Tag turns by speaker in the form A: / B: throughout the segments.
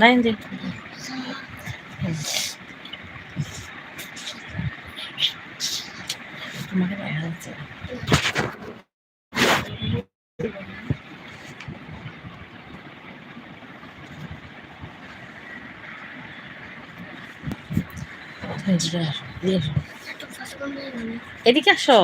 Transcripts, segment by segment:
A: নাই যে তোমাকে দেখা যাচ্ছে এদিকে আসো।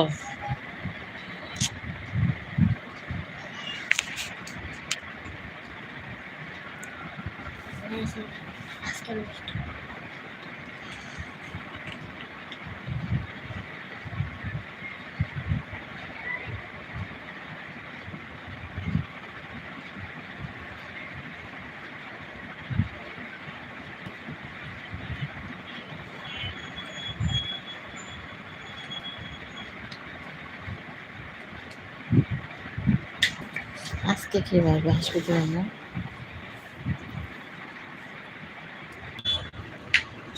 B: আজকে
A: কি বার বৃহস্পতিবার না।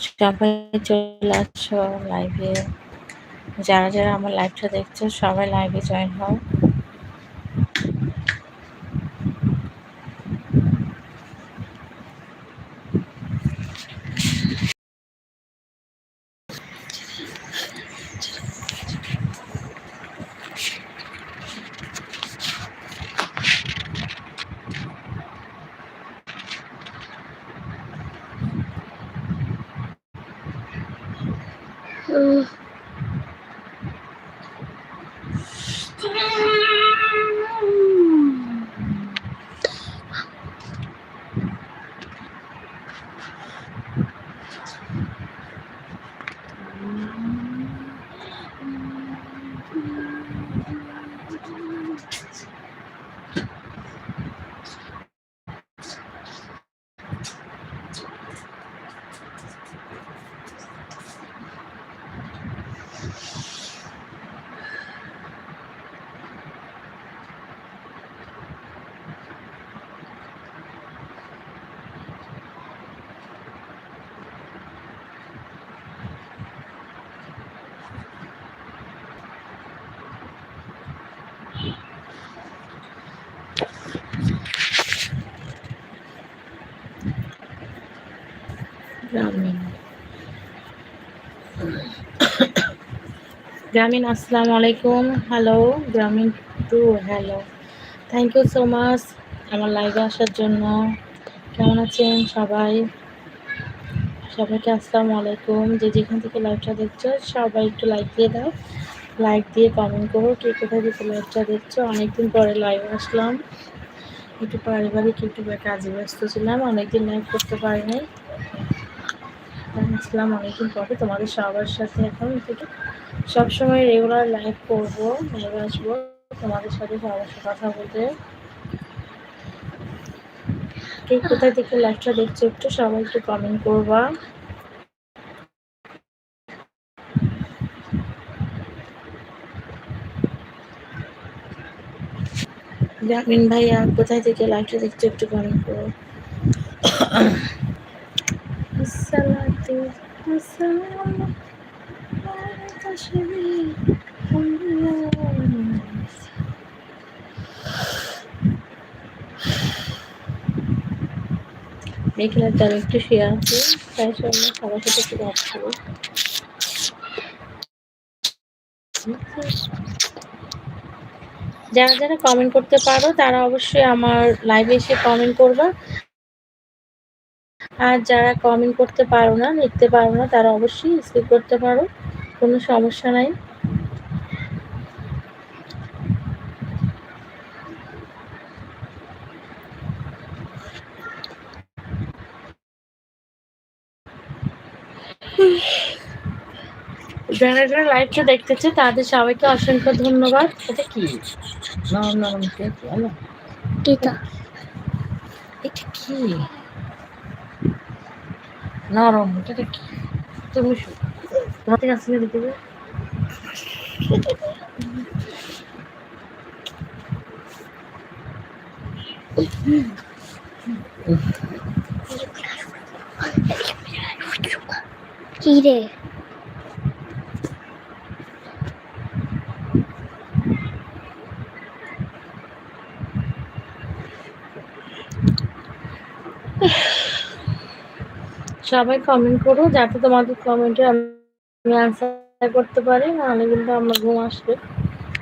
A: সবাই চলে আসছো লাইভে যারা যারা আমার লাইভটা দেখছ, সবাই লাইভে জয়েন হও।
B: Uh,
A: গ্রামীণ আসসালামু আলাইকুম হ্যালো গ্রামীণ two hello thank you so much আমার লাইভে আসার জন্য। কেমন আছেন সবাই? সবাইকে আসসালামু আলাইকুম যে যেখান থেকে লাইভটা দেখছ, সবাই একটু লাইক দিয়ে দাও। লাইক দিয়ে কমেন্ট করো কে কোথায় থেকে লাইভটা দেখছ। অনেকদিন পরে লাইভ আসলাম। একটু পারিবারিক, একটু কাজে ব্যস্ত ছিলাম। অনেকদিন লাইভ করতে পারিনি। আসলাম অনেকদিন পরে তোমাদের সবার সাথে এখন থেকে সবসময় রেগুলার লাইভ করব লাইভ আসব, তোমাদের সাথে সবার সাথে কথা বলতে। কে কোথায় থেকে লাইভটা দেখছ একটু সবাই একটু কমেন্ট করবা। গ্রামীণ ভাইয়া, কোথায় থেকে লাইভটা দেখছ একটু কমেন্ট করো। আসসালামু আলাইকা একটু শুয়ে আছে, তাই জন্য সবার সাথে একটু ভাবছিল যারা যারা কমেন্ট করতে পারো, তারা অবশ্যই আমার লাইভে এসে কমেন্ট করবা। আর যারা কমেন্ট করতে পারো না লিখতে পারো না তারা অবশ্যই স্কিপ করতে পারো। কোনো সমস্যা নাই। যারা যারা লাইভটা দেখতেছে তাদের সবাইকে অসংখ্য ধন্যবাদ। এটা কি? নরম নরম কেক
B: এটা
A: কি? নরম এটা কি তুমি শু- তোমার থেকে আসলে দিতে হবে?
B: কি রে
A: সবাই কমেন্ট করো, যাতে তোমাদের কমেন্টে আমি আনসার করতে পারি, নাহলে কিন্তু আমার ঘুম আসবে,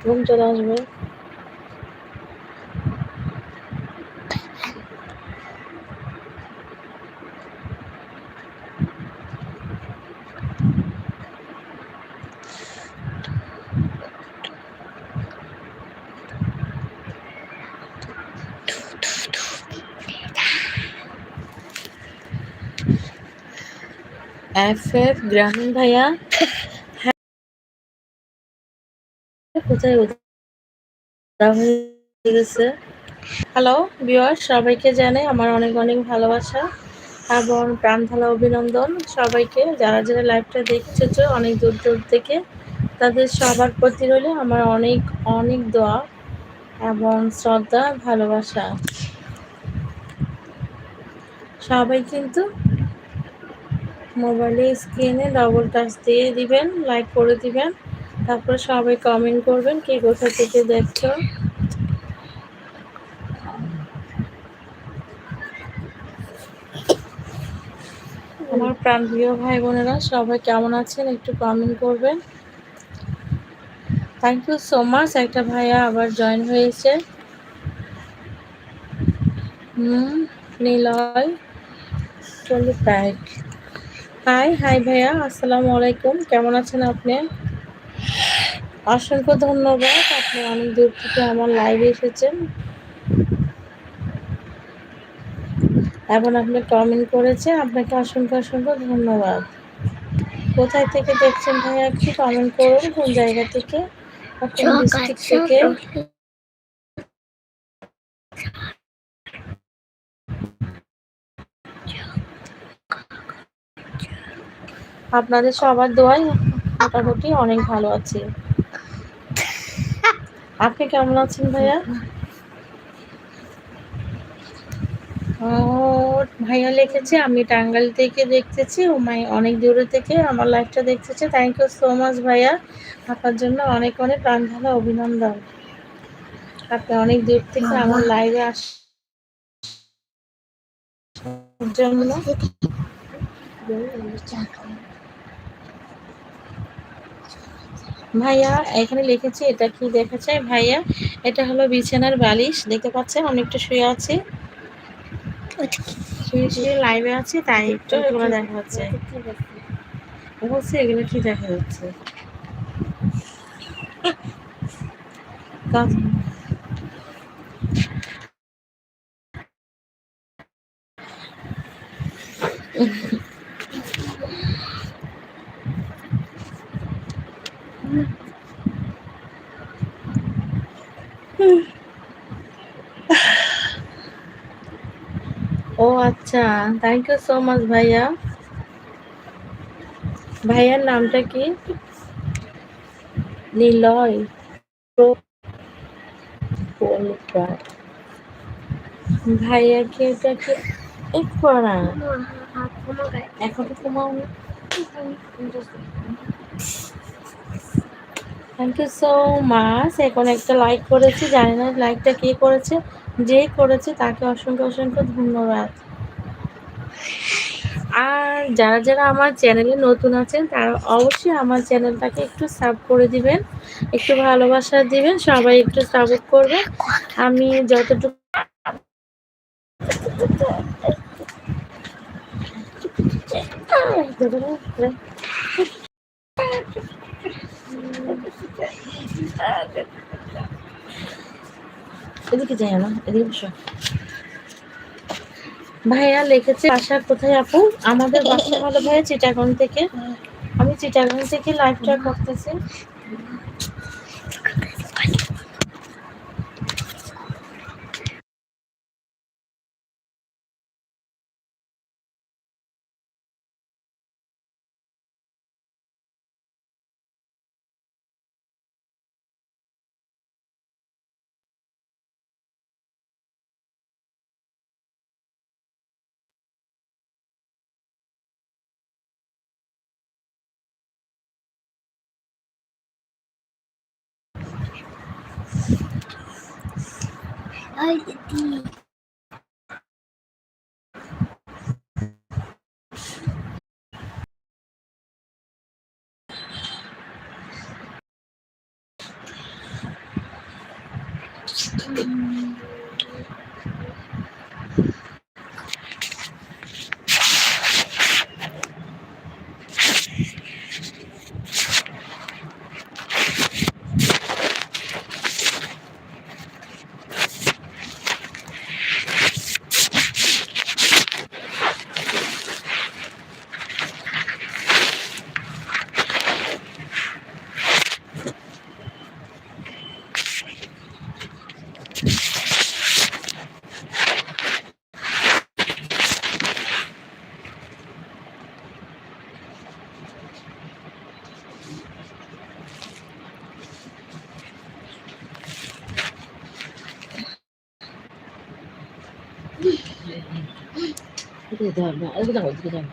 A: ঘুম চলে আসবে। এফ এফ গ্রামীণ ভাইয়া কোথায় হয়ে হ্যালো বিয়ার সবাইকে জানে আমার অনেক অনেক ভালোবাসা এবং প্রাণ ঢালা অভিনন্দন সবাইকে। যারা যারা লাইভটা দেখতেছো অনেক দূর দূর থেকে, তাদের সবার প্রতি রইল আমার অনেক অনেক দোয়া এবং শ্রদ্ধা, ভালোবাসা। সবাই কিন্তু মোবাইলে স্ক্রিনে ডবল টাচ দিয়ে দিবেন লাইক করে দিবেন। তারপর সবাই কমেন্ট করবেন, কে কোথা থেকে দেখছ। আমার প্রাণপ্রিয় ভাই বোনেরা, সবাই কেমন আছেন? একটু কমেন্ট করবেন। থ্যাংক ইউ সো মাচ একটা ভাইয়া আবার জয়েন হয়েছে। হুম, নিলয়, চলি ব্যাগ হাই হাই ভাইয়া আসসালামু আলাইকুম। কেমন আছেন আপনি? অসংখ্য ধন্যবাদ আপনি অনেক দূর থেকে আমার লাইভে এসেছেন। এবং আপনি কমেন্ট করেছেন আপনাকে অসংখ্য অসংখ্য ধন্যবাদ। কোথায় থেকে দেখছেন ভাইয়া একটু কমেন্ট করুন কোন জায়গা থেকে? কোন ডিস্ট্রিক্ট থেকে? আপনাদের সবার দোয়াই মোটামুটি অনেক ভালো আছে। আপনি কেমন আছেন ভাইয়া? ভাইয়া লিখেছে, আমি টাঙ্গাইল থেকে দেখতেছি মাই অনেক দূরে থেকে আমার লাইফটা দেখতেছে। থ্যাংক ইউ সো মাচ ভাইয়া। আপনার জন্য অনেক অনেক প্রাণ ভালো অভিনন্দন। আপনি অনেক দূর থেকে আমার লাইভে আসার জন্য। ভাইয়া এখানে লিখেছি এটা কি দেখা যায় ভাইয়া এটা হলো বিছানার বালিশ দেখতে পাচ্ছেন? অনেকটা শুয়ে আছি। শুয়ে শুয়ে লাইভে আছি তাই একটু এগুলো দেখা যাচ্ছে বলছি এগুলো কি দেখা যাচ্ছে ও আচ্ছা থ্যাংক ইউ সো মাচ ভাইয়া। ভাইয়ার নামটা কি? নিলয়। ভাইয়া কি এটা কি? পড়া এখন তোমার থ্যাংক ইউ সো মাচ এখন একটা লাইক করেছি, জানি না লাইকটা কে করেছে, যে করেছে, তাকে অসংখ্য অসংখ্য ধন্যবাদ। আর যারা যারা আমার চ্যানেলে নতুন আছেন, তারা অবশ্যই আমার চ্যানেলটাকে একটু সাব করে দিবেন, একটু ভালোবাসা দিবেন, সবাই একটু সাপোর্ট করবেন। আমি যতটুকু এদিকে যাই না এদিকে ভাইয়া লিখেছে, বাসা কোথায় আপু? আমাদের বাসা ভালো ভাইয়া চিটাগং থেকে। আমি চিটাগং থেকে লাইভটা করতেছি।
B: ơi chị
A: Thank you. 这个？哎，这个叫什么？这个不什？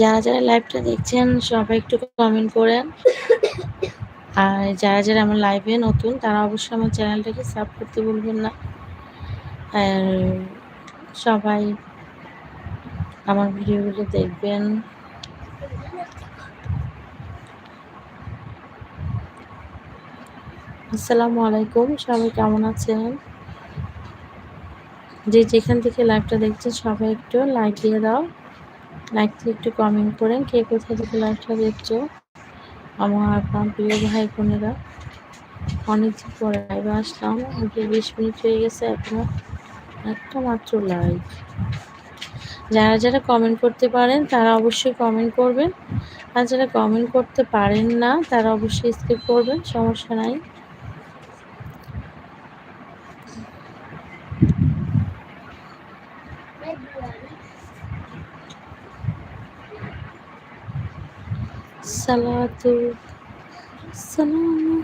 A: যারা যারা লাইভটা দেখছেন, সবাই একটু কমেন্ট করেন। আর যারা যারা আমার লাইভে নতুন, তারা অবশ্যই আমার চ্যানেলটাকে সাব করতে ভুলবেন না। আর সবাই আমার ভিডিওগুলো দেখবেন। আসসালামু আলাইকুম, সবাই কেমন আছেন? যে যেখান থেকে লাইভটা দেখছেন, সবাই একটু লাইক দিয়ে দাও। লাইক দিয়ে একটু কমেন্ট করেন কে কোথায় থেকে লাইভটা দেখছ আমার আপনার প্রিয় ভাই বোনেরা অনেকদিন পরে লাইভে আসলাম বিশ মিনিট হয়ে গেছে এখনও একটা মাত্র লাইভ যারা যারা কমেন্ট করতে পারেন তারা অবশ্যই কমেন্ট করবেন আর যারা কমেন্ট করতে পারেন না তারা অবশ্যই স্কিপ করবেন সমস্যা নাই সালাতু সালামু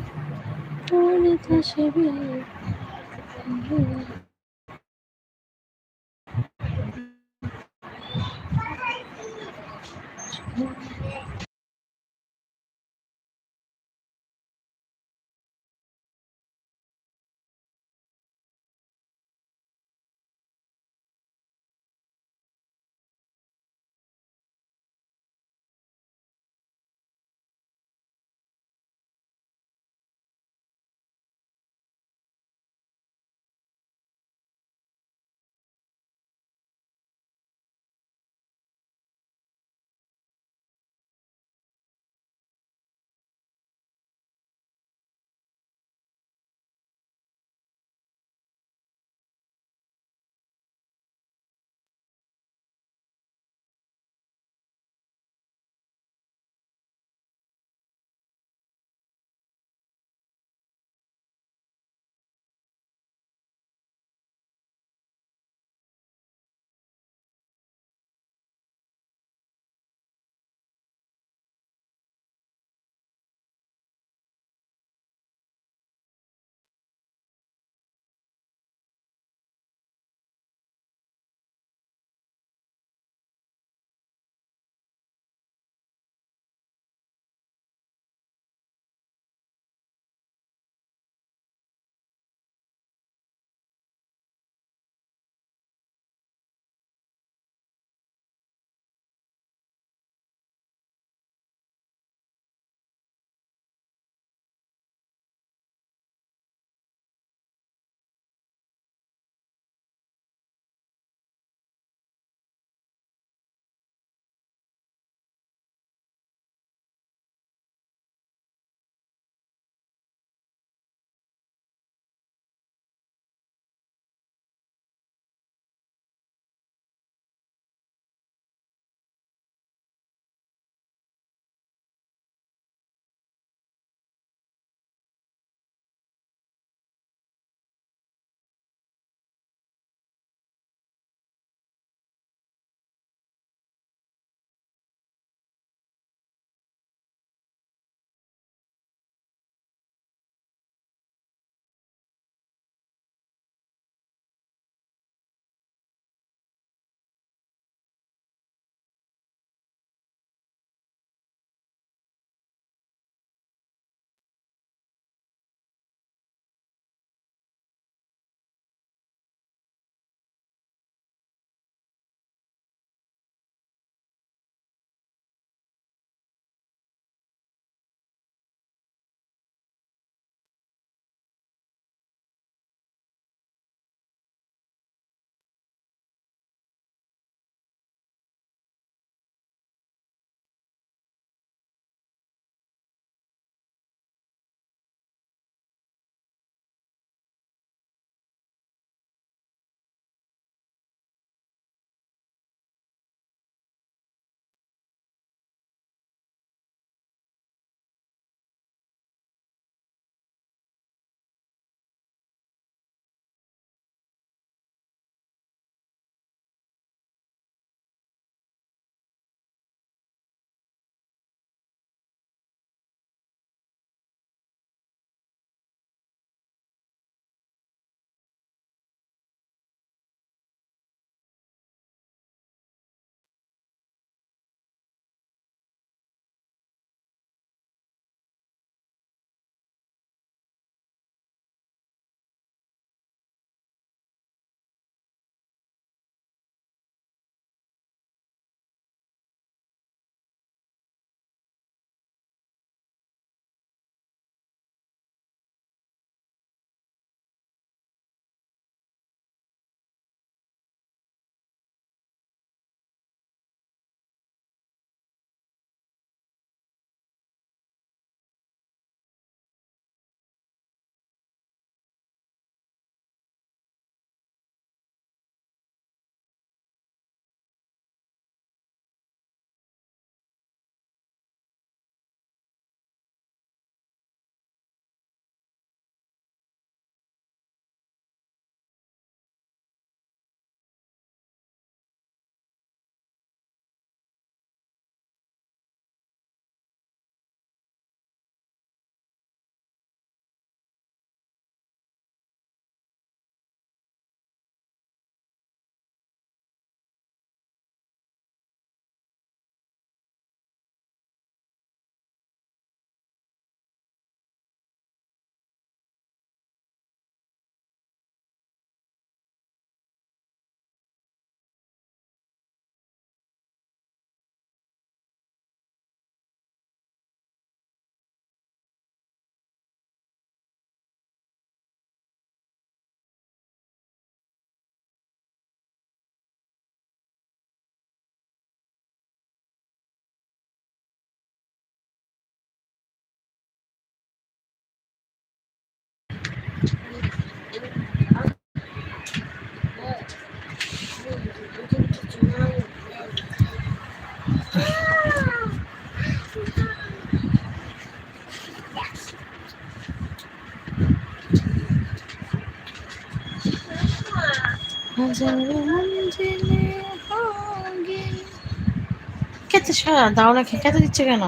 A: খেতে সারা দাও না খেতে দিচ্ছে কেন?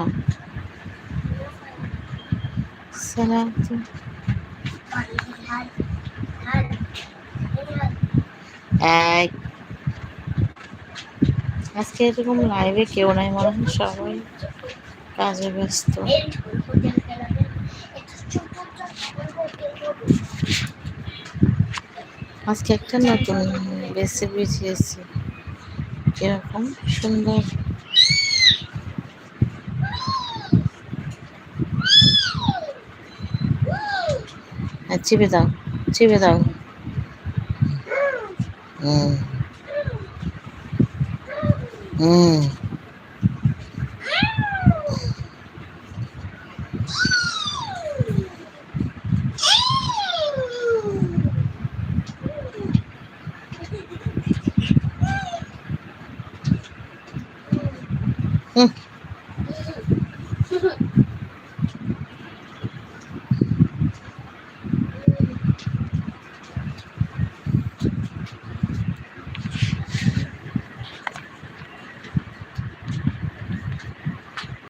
A: সালাম আজকে এরকম লাইভে কেউ নাই, মনে হয় সবাই কাজে ব্যস্ত। আজকে একটা নতুন রেসিপি দিয়েছি কীরকম সুন্দর। হ্যাঁ, চিপে দাও চিপে দাও। হুম হুম হুম।